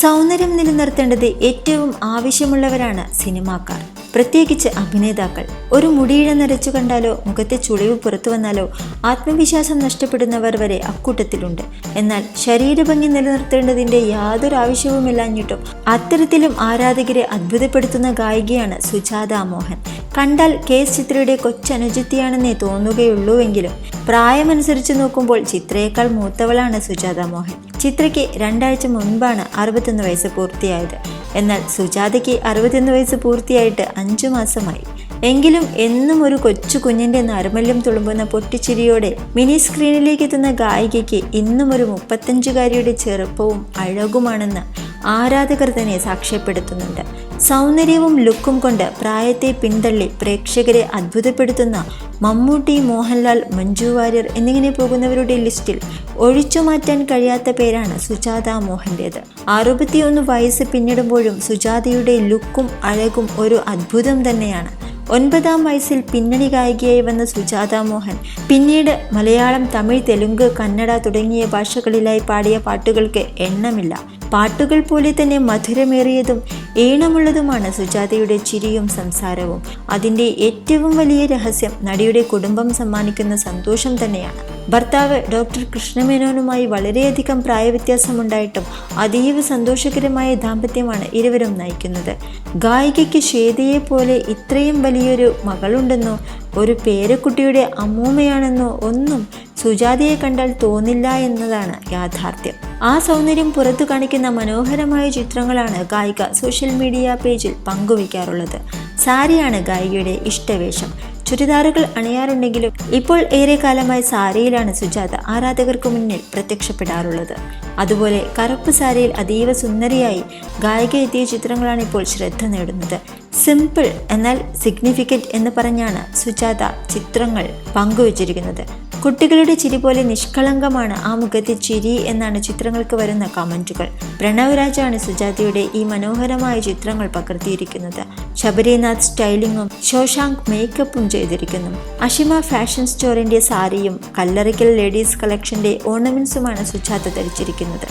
സൗന്ദര്യം നിലനിർത്തേണ്ടത് ഏറ്റവും ആവശ്യമുള്ളവരാണ് സിനിമാക്കാർ. പ്രത്യേകിച്ച് അഭിനേതാക്കൾ. ഒരു മുടിയിഴ നിറച്ചു കണ്ടാലോ മുഖത്തെ ചുളിവ് പുറത്തു വന്നാലോ ആത്മവിശ്വാസം നഷ്ടപ്പെടുന്നവർ വരെ അക്കൂട്ടത്തിലുണ്ട്. എന്നാൽ ശരീരഭംഗി നിലനിർത്തേണ്ടതിന്റെ യാതൊരു ആവശ്യവുമില്ലാഞ്ഞിട്ടും അത്തരത്തിലും ആരാധകരെ അത്ഭുതപ്പെടുത്തുന്ന ഗായികയാണ് സുജാത മോഹൻ. കണ്ടാൽ കെ എസ് ചിത്രയുടെ കൊച്ചനുജത്തിയാണെന്നേ തോന്നുകയുള്ളൂവെങ്കിലും പ്രായമനുസരിച്ച് നോക്കുമ്പോൾ ചിത്രയേക്കാൾ മൂത്തവളാണ് സുജാത മോഹൻ. ചിത്രയ്ക്ക് രണ്ടാഴ്ച മുൻപാണ് അറുപത്തൊന്ന് വയസ്സ് പൂർത്തിയായത്. എന്നാൽ സുജാതയ്ക്ക് അറുപത്തൊന്ന് വയസ്സ് പൂർത്തിയായിട്ട് അഞ്ചു മാസമായി. എങ്കിലും എന്നും ഒരു കൊച്ചു കുഞ്ഞിന്റെ നരമല്യം തുളുമ്പുന്ന പൊട്ടിച്ചിരിയോടെ മിനി സ്ക്രീനിലേക്ക് എത്തുന്ന ഗായികയ്ക്ക് ഇന്നും ഒരു മുപ്പത്തഞ്ചുകാരിയുടെ ചെറുപ്പവും അഴകുമാണെന്ന് ആരാധകർ തന്നെ സാക്ഷ്യപ്പെടുത്തുന്നുണ്ട്. സൗന്ദര്യവും ലുക്കും കൊണ്ട് പ്രായത്തെ പിന്തള്ളി പ്രേക്ഷകരെ അത്ഭുതപ്പെടുത്തുന്ന മമ്മൂട്ടി മോഹൻലാൽ മഞ്ജു വാര്യർ എന്നിങ്ങനെ പോകുന്നവരുടെ ലിസ്റ്റിൽ ഒഴിച്ചു മാറ്റാൻ കഴിയാത്ത പേരാണ് സുജാത മോഹന്റേത്. അറുപത്തിയൊന്ന് വയസ്സ് പിന്നിടുമ്പോഴും സുജാതയുടെ ലുക്കും അഴകും ഒരു അത്ഭുതം തന്നെയാണ്. ഒൻപതാം വയസ്സിൽ പിന്നണി ഗായികയായി വന്ന സുജാത മോഹൻ പിന്നീട് മലയാളം തമിഴ് തെലുങ്ക് കന്നഡ തുടങ്ങിയ ഭാഷകളിലായി പാടിയ പാട്ടുകൾക്ക് എണ്ണമില്ല. പാട്ടുകൾ പോലെ തന്നെ മധുരമേറിയതും ഈണമുള്ളതുമാണ് സുജാതയുടെ ചിരിയും സംസാരവും. അതിന്റെ ഏറ്റവും വലിയ രഹസ്യം നടിയുടെ കുടുംബം സമ്മാനിക്കുന്ന സന്തോഷം തന്നെയാണ്. ഭർത്താവ് ഡോക്ടർ കൃഷ്ണമേനോനുമായി വളരെയധികം പ്രായവ്യത്യാസമുണ്ടായിട്ടും അതീവ സന്തോഷകരമായ ദാമ്പത്യമാണ് ഇരുവരും നയിക്കുന്നത്. ഗായികയ്ക്ക് ശ്വേതയെ പോലെ ഇത്രയും വലിയൊരു മകളുണ്ടെന്നോ ഒരു പേരക്കുട്ടിയുടെ അമ്മൂമ്മയാണെന്നോ ഒന്നും സുജാതയെ കണ്ടാൽ തോന്നില്ല എന്നതാണ് യാഥാർത്ഥ്യം. ആ സൗന്ദര്യം പുറത്തു കാണിക്കുന്ന മനോഹരമായ ചിത്രങ്ങളാണ് ഗായിക സോഷ്യൽ മീഡിയ പേജിൽ പങ്കുവയ്ക്കാറുള്ളത്. സാരിയാണ് ഗായികയുടെ ഇഷ്ടവേഷം. ചുരിദാറുകൾ അണിയാറുണ്ടെങ്കിലും ഇപ്പോൾ ഏറെ കാലമായി സാരിയിലാണ് സുജാത ആരാധകർക്ക് മുന്നിൽ പ്രത്യക്ഷപ്പെടാറുള്ളത്. അതുപോലെ കറുപ്പ് സാരിയിൽ അതീവ സുന്ദരിയായി ഗായിക എത്തിയ ചിത്രങ്ങളാണ് ഇപ്പോൾ ശ്രദ്ധ നേടുന്നത്. സിമ്പിൾ എന്നാൽ സിഗ്നിഫിക്കന്റ് എന്ന് പറഞ്ഞാണ് സുജാത ചിത്രങ്ങൾ പങ്കുവച്ചിരിക്കുന്നത്. കുട്ടികളുടെ ചിരി പോലെ നിഷ്കളങ്കമാണ് ആ മുഖത്തെ ചിരി എന്നാണ് ചിത്രങ്ങൾക്ക് വരുന്ന കമന്റുകൾ പ്രണവ് രാജാണ് സുജാതയുടെ ഈ മനോഹരമായ ചിത്രങ്ങൾ പകർത്തിയിരിക്കുന്നത്. ശബരിനാഥ് സ്റ്റൈലിങ്ങും ശോശാങ്ക് മേക്കപ്പും ചെയ്തിരിക്കുന്നു. അഷിമ ഫാഷൻ സ്റ്റോറിന്റെ സാരിയും കല്ലറിക്കൽ ലേഡീസ് കളക്ഷന്റെ ഓർണമെന്റ്സുമാണ് സുജാത ധരിച്ചിരിക്കുന്നത്.